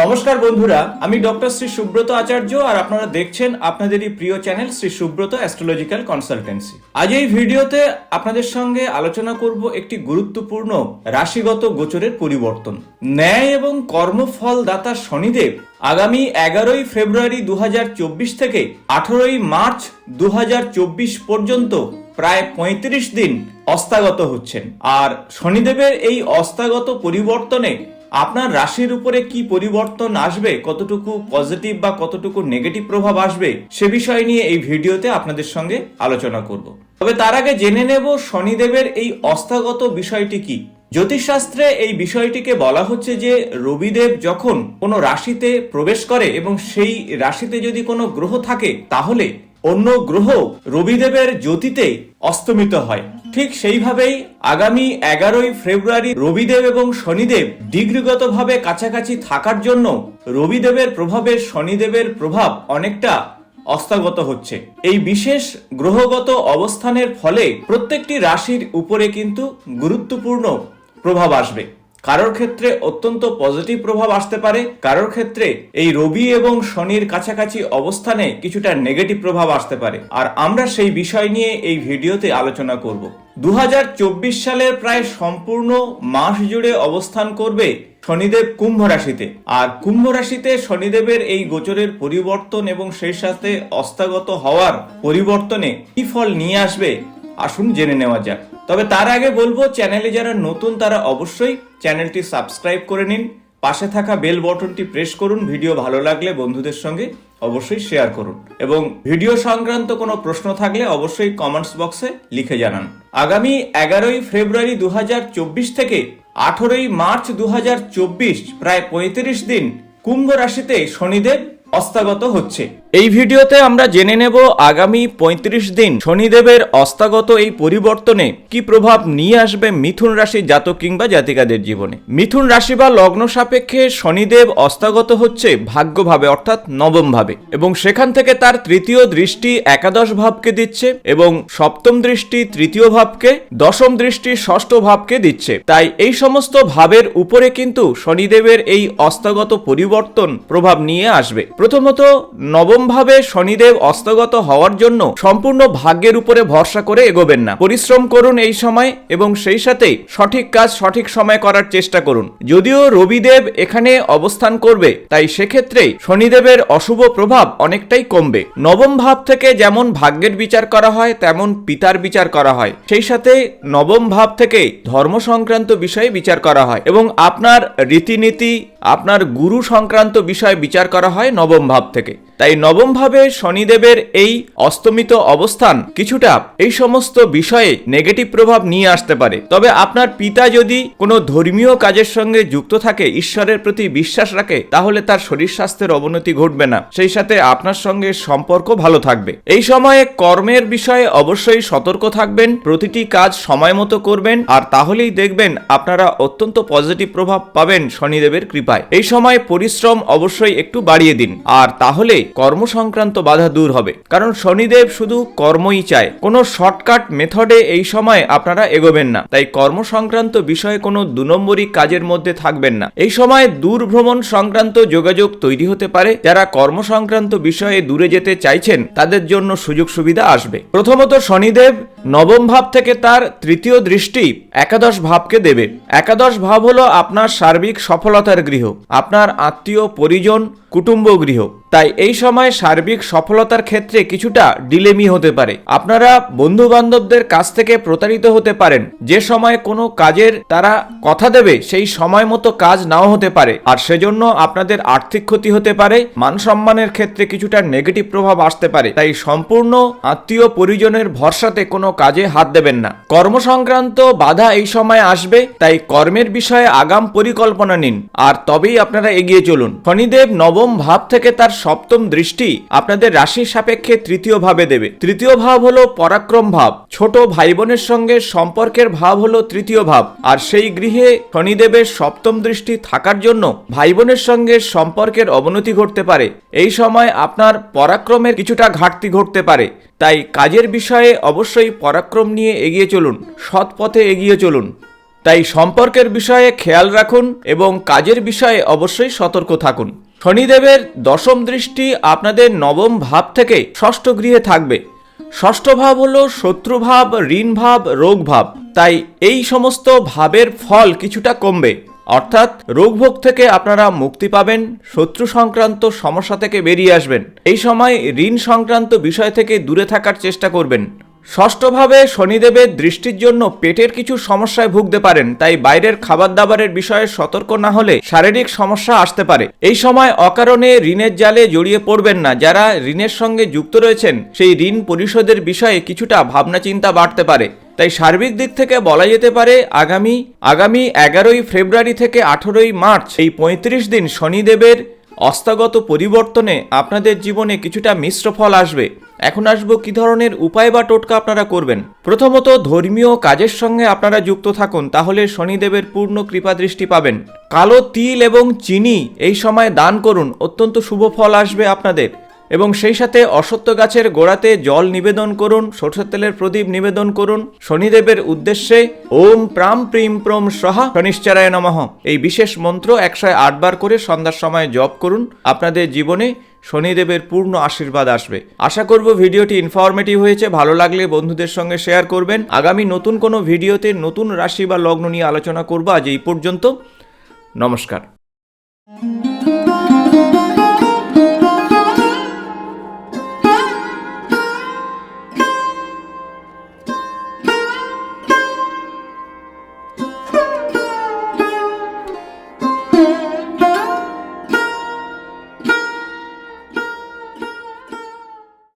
নমস্কার বন্ধুরা, আমি ডক্টর শ্রী সুব্রত আচার্য আর আপনারা দেখছেন আপনাদেরই প্রিয় channel Shri Subrata astrological consultancy. আজ এই ভিডিওতে আপনাদের সঙ্গে আলোচনা করব একটি গুরুত্বপূর্ণ রাশিগত গোচরের পরিবর্তন। ন্যায় এবং কর্মফল দাতা শনিদেব আগামী এগারোই ফেব্রুয়ারি দু হাজার চব্বিশ থেকে আঠারোই মার্চ দু হাজার চব্বিশ পর্যন্ত প্রায় ৩৫ দিন অস্তাগত হচ্ছেন। আর শনিদেবের এই অস্তাগত পরিবর্তনে আপনার রাশির উপরে কি পরিবর্তন আসবে? কতটুকু পজিটিভ বা কতটুকু নেগেটিভ প্রভাব আসবে? সে বিষয় নিয়ে এই ভিডিওতে আপনাদের সঙ্গে আলোচনা করব। তবে তার আগে জেনে নেব শনিদেবের এই অস্থাগত বিষয়টি কি। জ্যোতিষশাস্ত্রে এই বিষয়টিকে বলা হচ্ছে যে, রবিদেব যখন কোনো রাশিতে প্রবেশ করে এবং সেই রাশিতে যদি কোনো গ্রহ থাকে, তাহলে অন্য গ্রহ রবিদেবের জ্যোতিতে অস্তমিত হয়। ঠিক সেইভাবেই আগামী এগারোই ফেব্রুয়ারি রবিদেব এবং শনিদেব ডিগ্রিগতভাবে কাছাকাছি থাকার জন্য রবিদেবের প্রভাবে শনিদেবের প্রভাব অনেকটা অস্তাগত হচ্ছে। এই বিশেষ গ্রহগত অবস্থানের ফলে প্রত্যেকটি রাশির উপরে কিন্তু গুরুত্বপূর্ণ প্রভাব আসবে। কারোর ক্ষেত্রে অত্যন্ত পজিটিভ প্রভাব আসতে পারে, কারোর ক্ষেত্রে এই রবি এবং শনির কাছাকাছি অবস্থানে কিছুটা নেগেটিভ প্রভাব আসতে পারে। আর আমরা সেই বিষয় নিয়ে এই ভিডিওতে আলোচনা করব। দু হাজার চব্বিশ সালের প্রায় সম্পূর্ণ মাস জুড়ে অবস্থান করবে শনিদেব কুম্ভ রাশিতে। আর কুম্ভ রাশিতে শনিদেবের এই গোচরের পরিবর্তন এবং সেই সাথে অস্তাগত হওয়ার পরিবর্তনে কি ফল নিয়ে আসবে, আসুন জেনে নেওয়া যাক। তবে তার আগে বলব, চ্যানেলে যারা নতুন, তারা অবশ্যই চ্যানেলটি সাবস্ক্রাইব করে নিন। পাশে থাকা বেল বটনটি প্রেস করুন। ভিডিও ভালো লাগলে বন্ধুদের সঙ্গে অবশ্যই শেয়ার করুন। এবং ভিডিও সংক্রান্ত কোনো প্রশ্ন থাকলে অবশ্যই কমেন্টস বক্সে লিখে জানান। আগামী এগারোই ফেব্রুয়ারি দু হাজার চব্বিশ থেকে আঠেরোই মার্চ দু হাজার চব্বিশ, প্রায় পঁয়ত্রিশ দিন কুম্ভ রাশিতে শনিদেব অস্তাগত হচ্ছে। এই ভিডিওতে আমরা জেনে নেব আগামী ৩৫ দিন শনিদেবের অস্তাগত এই পরিবর্তনে কি প্রভাব নিয়ে আসবে মিথুন রাশি জাতক কিংবা জাতিকাদের জীবনে। মিথুন রাশি বা লগ্ন সাপেক্ষে শনিদেব অস্তাগত হচ্ছে ভাগ্যভাবে, অর্থাৎ নবম ভাবে এবং সেখান থেকে তার তৃতীয় দৃষ্টি একাদশ ভাবকে দিচ্ছে এবং সপ্তম দৃষ্টি তৃতীয় ভাবকে, দশম দৃষ্টি ষষ্ঠ ভাবকে দিচ্ছে। তাই এই সমস্ত ভাবের উপরে কিন্তু শনিদেবের এই অস্তাগত পরিবর্তন প্রভাব নিয়ে আসবে। প্রথমত নবম ভাবে শনিদেব অস্তগত হওয়ার জন্য সম্পূর্ণ ভাগ্যের উপরে ভরসা করে এগোবেন না। পরিশ্রম করুন এই সময় এবং সেই সাথে সঠিক কাজ সঠিক সময় করার চেষ্টা করুন। যদিও রবিদেব এখানে অবস্থান করবে, তাই সেক্ষেত্রে শনিদেবের অশুভ প্রভাব অনেকটাই কমবে। নবম ভাব থেকে যেমন ভাগ্যের বিচার করা হয়, তেমন পিতার বিচার করা হয়। সেই সাথে নবম ভাব থেকে ধর্ম সংক্রান্ত বিষয়ে বিচার করা হয় এবং আপনার রীতিনীতি, আপনার গুরু সংক্রান্ত বিষয়ে বিচার করা হয় নবম ভাব থেকে। তাই নবম ভাবে শনিদেবের এই অস্তমিত অবস্থান কিছুটা এই সমস্ত বিষয়ে নেগেটিভ প্রভাব নিয়ে আসতে পারে। তবে আপনার পিতা যদি কোনো ধর্মীয় কাজের সঙ্গে যুক্ত থাকে, ঈশ্বরের প্রতি বিশ্বাস রাখে, তাহলে তার শরীর স্বাস্থ্যের অবনতি ঘটবে না। সেই সাথে আপনার সঙ্গে সম্পর্ক ভালো থাকবে। এই সময়ে কর্মের বিষয়ে অবশ্যই সতর্ক থাকবেন, প্রতিটি কাজ সময় মতো করবেন, আর তাহলেই দেখবেন আপনারা অত্যন্ত পজিটিভ প্রভাব পাবেন শনিদেবের কৃপায়। এই সময় পরিশ্রম অবশ্যই একটু বাড়িয়ে দিন। আর তাহলে কর্ম সংক্রান্ত বাধা দূর হবে। কারণ শনিদেব শুধু কর্মই চায়। কোনো শর্টকাট মেথডে এই সময় আপনারা এগোবেন না। তাই কর্ম সংক্রান্ত বিষয়ে কোনো দু নম্বরই কাজের মধ্যে থাকবেন না। এই সময় দূর ভ্রমণ সংক্রান্ত যোগাযোগ তৈরি হতে পারে। যারা কর্ম সংক্রান্ত বিষয়ে দূরে যেতে চাইছেন, তাদের জন্য সুযোগ সুবিধা আসবে। প্রথমত শনিদেব নবম ভাব থেকে তার তৃতীয় দৃষ্টি একাদশ ভাবকে দেবে একাদশ ভাব হলো আপনার সার্বিক সফলতার গৃহ। আপনার আত্মীয়, পরিজন কুটুম্ব গৃহ। তাই এই সময় সার্বিক সফলতার ক্ষেত্রে কিছুটা ডিলেমি হতে পারে। আপনারা বন্ধু বান্ধবদের কাছ থেকে প্রতারিত হতে পারেন। যে সময় কোনো কাজের তারা কথা দেবে, সেই সময় মতো কাজ নাও হতে পারে। আর সেজন্য আপনাদের আর্থিক ক্ষতি হতে পারে, মান সম্মানের ক্ষেত্রে কিছুটা নেগেটিভ প্রভাব আসতে পারে। তাই সম্পূর্ণ আত্মীয় পরিজনের ভরসাতে কোনো কাজে হাত দেবেন না। কর্ম সংক্রান্ত বাধা এই সময় আসবে, তাই কর্মের বিষয়ে আগাম পরিকল্পনা নিন। আর তবেই আপনারা এগিয়ে চলুন। শনিদেব নবম ভাব থেকে তার সপ্তম দৃষ্টি আপনাদের রাশির সাপেক্ষে তৃতীয় ভাবে দেবে। তৃতীয় ভাব হলো পরাক্রম ভাব। ছোট ভাই বোনের সঙ্গে সম্পর্কের ভাব হলো তৃতীয় ভাব। আর সেই গৃহে শনিদেবের সপ্তম দৃষ্টি থাকার জন্য ভাই বোনের সঙ্গে সম্পর্কের অবনতি ঘটতে পারে। এই সময় আপনার পরাক্রমের কিছুটা ঘাটতি ঘটতে পারে। তাই কাজের বিষয়ে অবশ্যই পরাক্রম নিয়ে এগিয়ে চলুন, সৎ পথে এগিয়ে চলুন। তাই সম্পর্কের বিষয়ে খেয়াল রাখুন এবং কাজের বিষয়ে অবশ্যই সতর্ক থাকুন। শনিদেবের দশম দৃষ্টি আপনাদের নবম ভাব থেকে ষষ্ঠ গৃহে থাকবে। ষষ্ঠ ভাব হলো শত্রুভাব ঋণ ভাব, রোগ ভাব। তাই এই সমস্ত ভাবের ফল কিছুটা কমবে। অর্থাৎ রোগভোগ থেকে আপনারা মুক্তি পাবেন, শত্রু সংক্রান্ত সমস্যা থেকে বেরিয়ে আসবেন। এই সময় ঋণ সংক্রান্ত বিষয় থেকে দূরে থাকার চেষ্টা করবেন। ষষ্ঠভাবে শনিদেবের দৃষ্টির জন্য পেটের কিছু সমস্যায় ভুগতে পারেন, তাই বাইরের খাবার দাবারের বিষয়ে সতর্ক না হলে শারীরিক সমস্যা আসতে পারে। এই সময় অকারণে ঋণের জালে জড়িয়ে পড়বেন না। যারা ঋণের সঙ্গে যুক্ত রয়েছেন, সেই ঋণ পরিশোধের বিষয়ে কিছুটা ভাবনা চিন্তা বাড়তে পারে। তাই সার্বিক দিক থেকে বলা যেতে পারে, আগামী আগামী এগারোই ফেব্রুয়ারি থেকে আঠেরোই মার্চ, এই পঁয়ত্রিশ দিন শনিদেবের অস্তাগত পরিবর্তনে আপনাদের জীবনে কিছুটা মিশ্র ফল আসবে। এখন আসব কি ধরনের উপায় বা টোটকা আপনারা করবেন? প্রথমত, ধর্মীয় কাজের সঙ্গে আপনারা যুক্ত থাকুন, তাহলে শনিদেবের পূর্ণ কৃপা দৃষ্টি পাবেন। কালো তিল এবং চিনি এই সময় দান করুন, অত্যন্ত শুভ ফল আসবে আপনাদের। এবং সেই সাথে অসত্য গাছের গোড়াতে জল নিবেদন করুন, সরষের তেলের প্রদীপ নিবেদন করুন। শনিদেবের উদ্দেশ্যে, ওম প্রাম প্রিম প্রম সহা শনিশ্চারায় নমঃ। এই বিশেষ মন্ত্র একশো আটবার করে সন্ধ্যার সময় জপ করুন। আপনাদের জীবনে শনিদেবের পূর্ণ আশীর্বাদ আসবে। আশা করব ভিডিওটি ইনফরমেটিভ হয়েছে, ভালো লাগলে বন্ধুদের সঙ্গে শেয়ার করবেন। আগামী নতুন কোনো ভিডিওতে নতুন রাশি বা লগ্ন নিয়ে আলোচনা করব আজ এই পর্যন্ত। নমস্কার।